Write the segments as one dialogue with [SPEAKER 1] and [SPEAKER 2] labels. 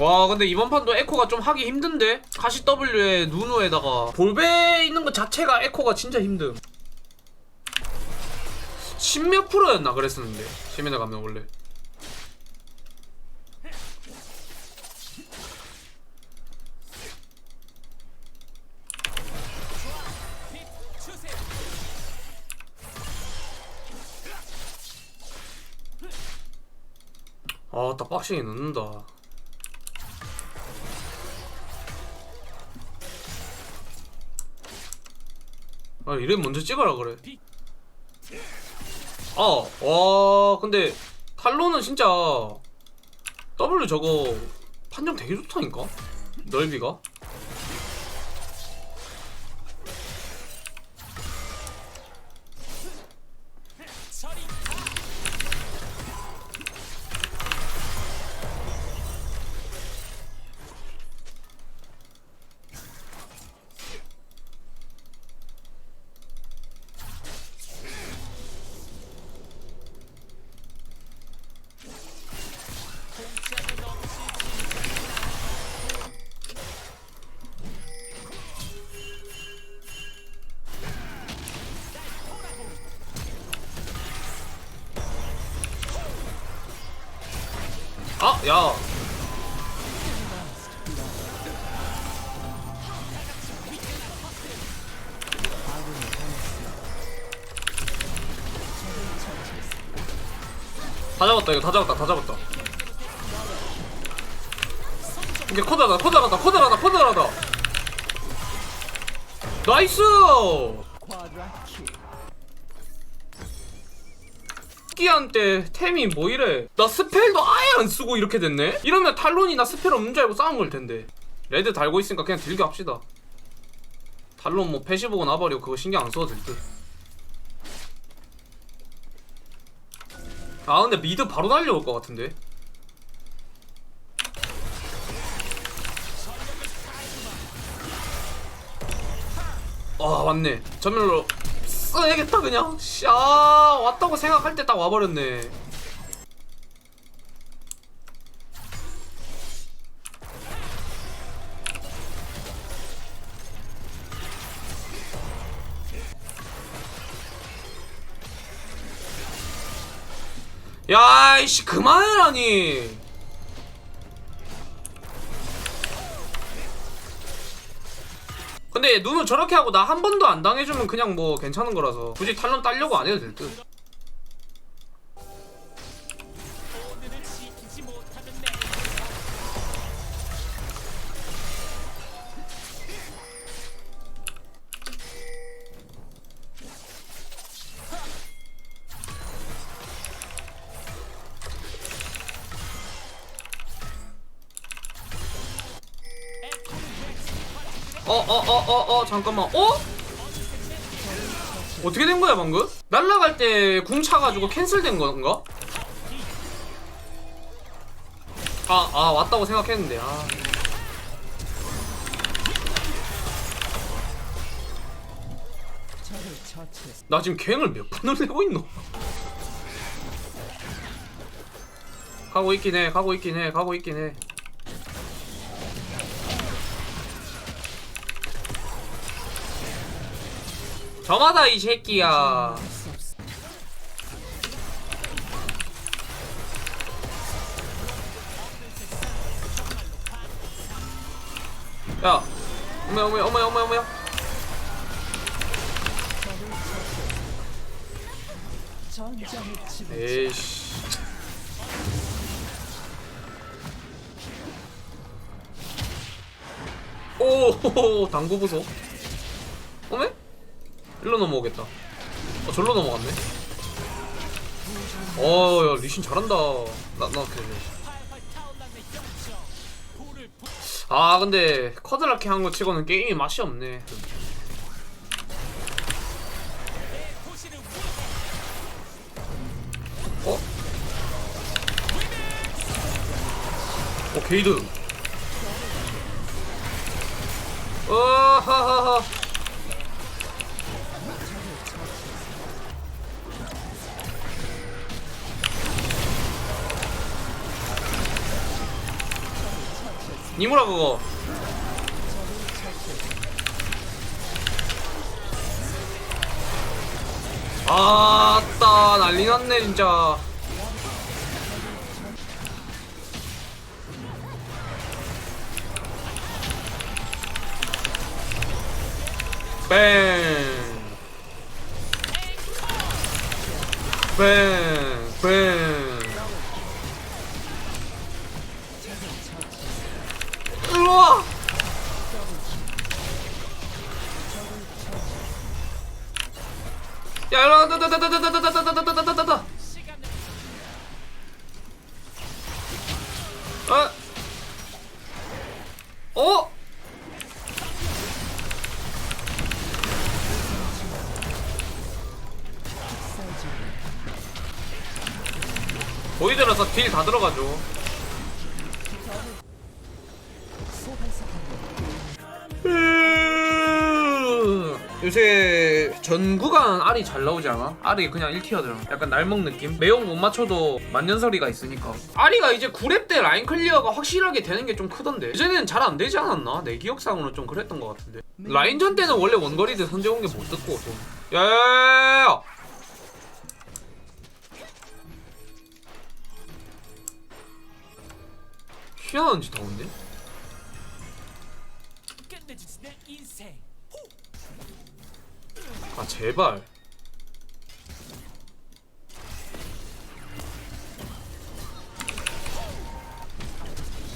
[SPEAKER 1] 와 근데 이번 판도 에코가 좀 하기 힘든데? 카시 W에 누누에다가. 볼베 있는 것 자체가 에코가 진짜 힘듦. 십몇 프로였나 그랬었는데? 시민에 가면 원래. 아따 빡시게 넣는다 아 이래 먼저 찍어라 그래. 아와 근데 탈로는 진짜 W 저거 판정 되게 좋다니까? 넓이가 아 야. 다 잡았다 이거 다 잡았다 다 잡았다. 이게 커다라다 커다라다 커다라다 커다라다 나이스 끼한테 템이 뭐 이래? 나 스펠도 아예 안 쓰고 이렇게 됐네? 이러면 탈론이 나 스펠 없는 줄 알고 싸운 걸 텐데. 레드 달고 있으니까 그냥 들게 합시다. 탈론 뭐 패시 보고 나버리고 그거 신경 안 써도 될듯. 아 근데 미드 바로 달려올 것 같은데? 아 맞네. 전멸로 써야겠다 그냥. 샤 왔다고 생각할 때 딱 와버렸네. 야 이씨 그만해라니 근데 눈을 저렇게 하고 나 한 번도 안 당해주면 그냥 뭐 괜찮은 거라서 굳이 탈론 따려고 안 해도 될 듯. 어, 어, 어, 어, 어, 잠깐만. 어? 어떻게 된 거야, 방금? 날라갈 때 궁 차가지고 캔슬된 건가? 아, 아, 왔다고 생각했는데, 아. 나 지금 갱을 몇 분을 내고 있노? 가고 있긴 해, 가고 있긴 해, 가고 있긴 해. 저마다 이 새끼야. 야, 어머야, 어머야, 어머야, 어머야, 어머야. 에이씨. 오, 당구 보소. 어메? 일로 넘어오겠다. 어, 절로 넘어갔네. 어, 야, 리신 잘한다. 나, 나, 그래. 아, 근데, 커드라키 한 거 치고는 게임이 맛이 없네. 어? 어, 게이드. 어하하하. 니무라 그거. 아따 난리 났네 진짜. 뱅 뱅, 보이더라서 딜 다 들어가죠. 요새 전 구간 알이 잘 나오지 않아? 알이 그냥 1티어잖아. 약간 날먹 느낌? 매운 못 맞춰도 만년설이가 있으니까. 알이가 이제 9렙 때 라인 클리어가 확실하게 되는 게 좀 크던데. 예전에는 잘 안 되지 않았나? 내 기억상으로는 좀 그랬던 것 같은데. 라인전 때는 원래 원거리들 선제 공개 못 듣고 좀. 야야야야야! 희한한
[SPEAKER 2] 짓내 인생
[SPEAKER 1] 아 제발.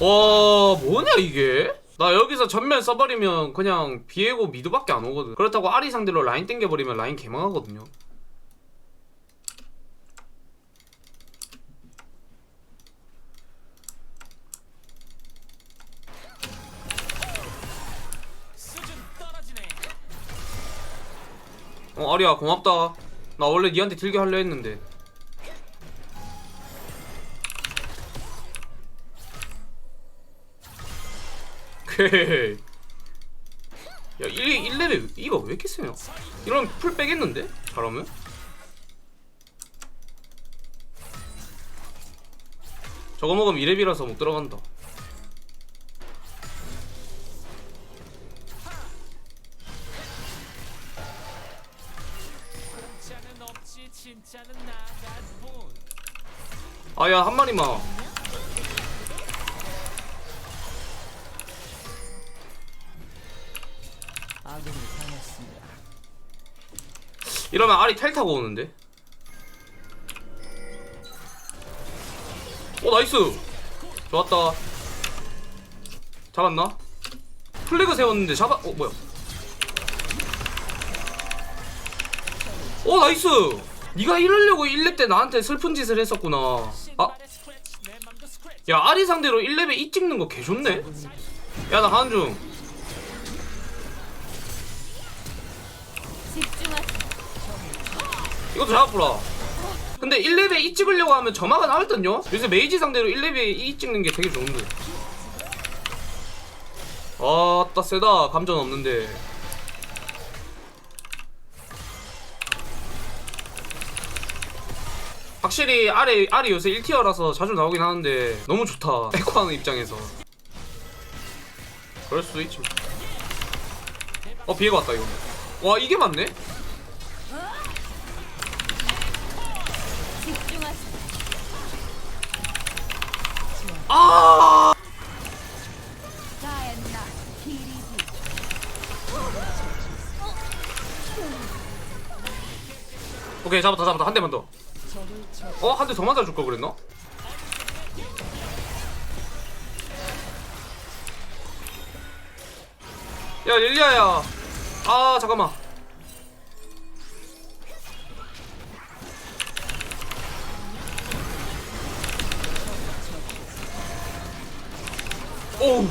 [SPEAKER 1] 와 뭐냐 이게? 나 여기서 전면 써버리면 그냥 비에고 미드밖에 안 오거든. 그렇다고 아리 상대로 라인 땡겨버리면 라인 개망하거든요
[SPEAKER 2] 어
[SPEAKER 1] 아리야 고맙다 나 원래 니한테 딜게 하려 했는데 헤헤헤 야 1, 1레벨 이거 왜 이렇게 세요? 이러면 풀 빼겠는데? 잘하면? 저거 먹으면 2렙이라서 못 들어간다 아야 한 마리만.
[SPEAKER 3] 아군이 당했습니다.
[SPEAKER 1] 이러면 알이 텔 타고 오는데? 오 나이스! 좋았다. 잡았나? 플래그 세웠는데 잡아 어 뭐야? 오 나이스 네가 이러려고 1렙 때 나한테 슬픈 짓을 했었구나. 아? 야 아리 상대로 1렙에 이 찍는 거 개좋네. 야나 가는 중. 이것도 잡았구라. 근데 1렙에 이 찍으려고 하면 점화가 나왔던요? 요새 메이지 상대로 1렙에 이 찍는 게 되게 좋은데. 아따 세다. 감전 없는데 확실히 아래 아래 요새 1티어라서 자주 나오긴 하는데 너무 좋다 에코하는 입장에서. 그럴 수도 있지 뭐. 어 비에가 왔다 이거. 와 이게 맞네? 아! 오케이 잡았다 잡았다. 한 대만 더 어? 한 대 더 맞아줄 걸 그랬나? 야 릴리아야 아 잠깐만 오우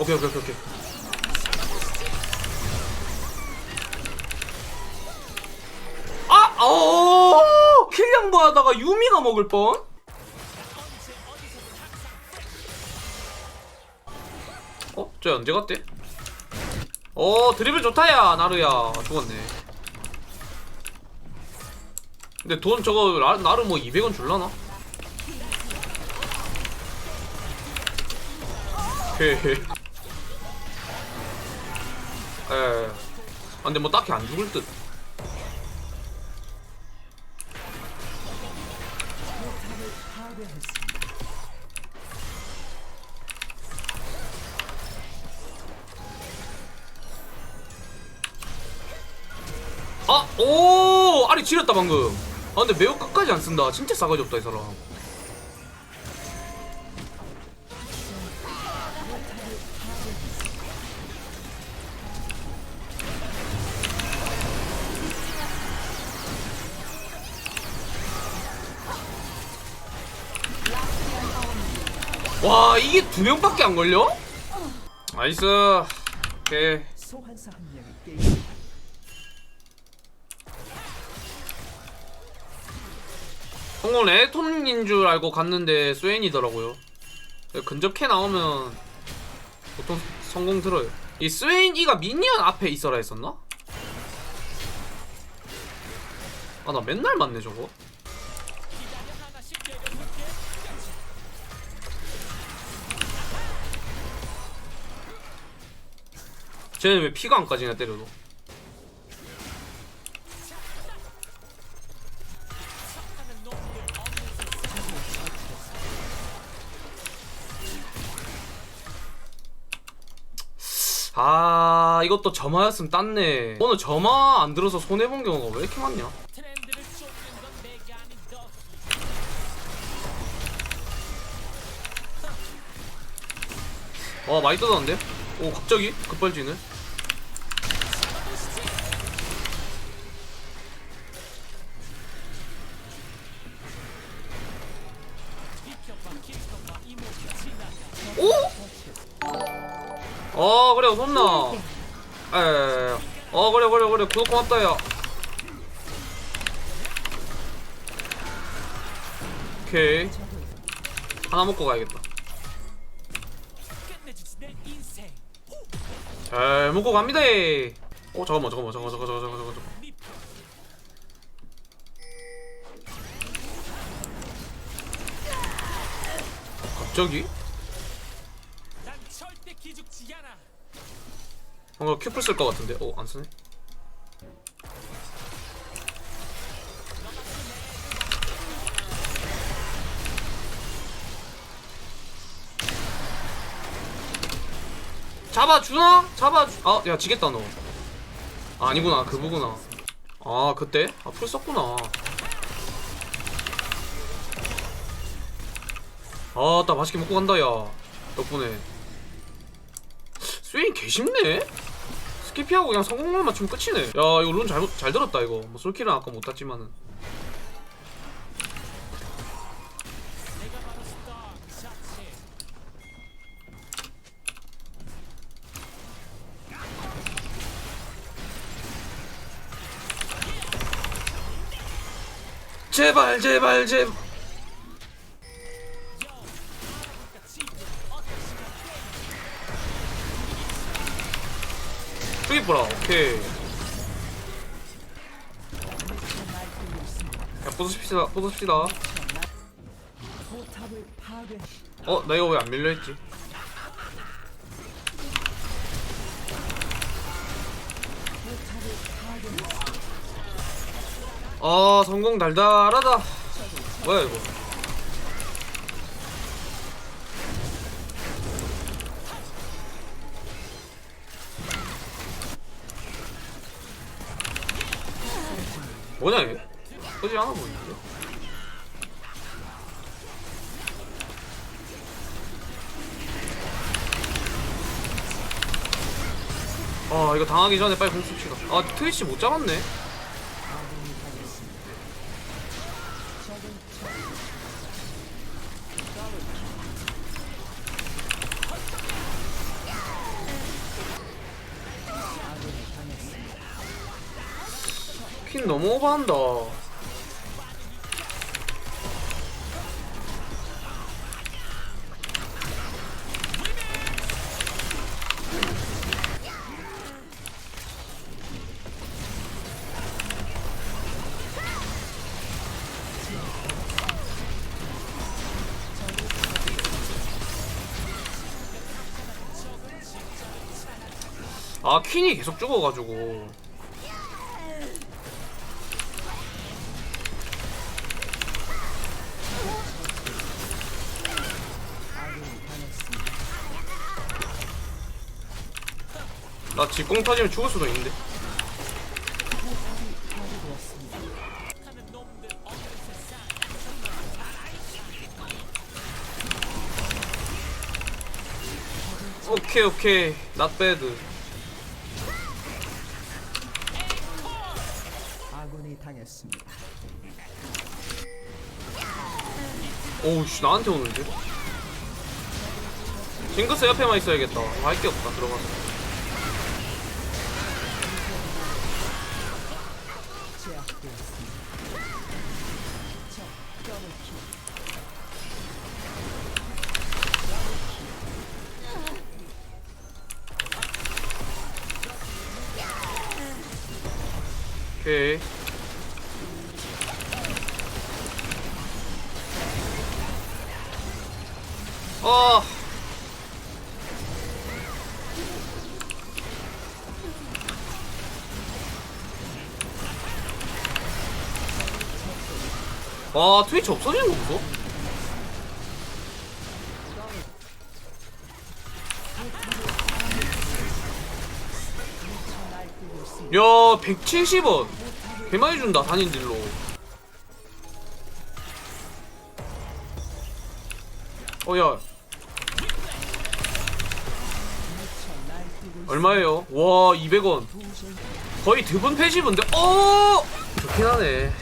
[SPEAKER 1] 오케이 오케이 오케이 오케이 아! 어! 킬량보 하다가 유미가 먹을 뻔? 어? 저 언제 갔대? 어 드리블 좋다 야 나루야 죽었네 근데 돈 저거 나, 나루 뭐 200원 줄라나? 오케이. 에. 아, 뭐 딱히 안 죽을 듯. 아, 오, 아리 지렸다 방금. 아, 근데 매우 끝까지 안 쓴다. 진짜 싸가지 없다 이 사람. 와, 이게 두 명밖에 안 걸려? 나이스. 오케이. 레톤인 줄 알고 갔는데 스웨인이더라고요. 근접 캐 나오면 보통 성공 들어요. 이 스웨인이가 미니언 앞에 있어라 했었나? 아 나 맨날 맞네 저거. 쟤는 왜 피가 안 까지냐 때려도. 아 이것도 점화였으면 땄네 오늘 점화 안 들어서 손해본 경우가 왜 이렇게 많냐 와 많이 떠졌는데? 오 갑자기? 급발진을? 오? 어 그래 혼나. 에어 그래 그래 그래. 구독 고맙다 야 오케이. 하나 먹고 가야겠다 잘 먹고 갑니다. 어 잠깐만 잠깐만 잠깐만 잠깐만 잠깐만 잠깐만.
[SPEAKER 2] 네
[SPEAKER 1] 갑자기? 뭔가 큐플 쓸 것 같은데. 어 안 쓰네. 잡아주나? 잡아주. 아 야 지겠다 너. 아, 아니구나 그부구나. 아 그때? 아 풀 썼구나. 아따 맛있게 먹고 간다 야 덕분에. 스웨인 개쉽네? 스키피하고 그냥 성공만 맞추면 끝이네 야 이거 룬 잘, 잘 들었다 이거 뭐 솔킬은 아까 못 땄지만은 제발 제발 제발 저기 보라 오케이 야 부숩시다 부숩시다 어? 나 이거 왜 안 밀려있지? 아 성공 달달하다 뭐야 이거 뭐냐 이게? 그지 않아 보이는데? 아 이거 당하기 전에 빨리 공 씁시다 아 트위치 못 잡았네 스킨 너무 오버한다. 아 퀸이 계속 죽어가지고. 나 직공 터지면 죽을 수도 있는데. 오케이 오케이. Not bad.
[SPEAKER 3] 아군이 당했습니다.
[SPEAKER 1] 오우씨 나한테 오는데? 징크스 옆에만 있어야겠다. 할 게 없다 들어가서 아와 트위치 없어지는 거
[SPEAKER 3] 있습니다.
[SPEAKER 1] 야 170원. 개많이 준다 단인 딜로. 어야
[SPEAKER 3] 날뛰고
[SPEAKER 1] 얼마예요? 와 200원 거의 드분 패시브인데 어 좋긴 하네.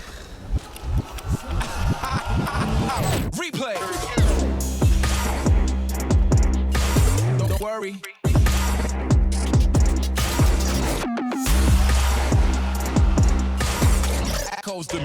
[SPEAKER 4] Echoes the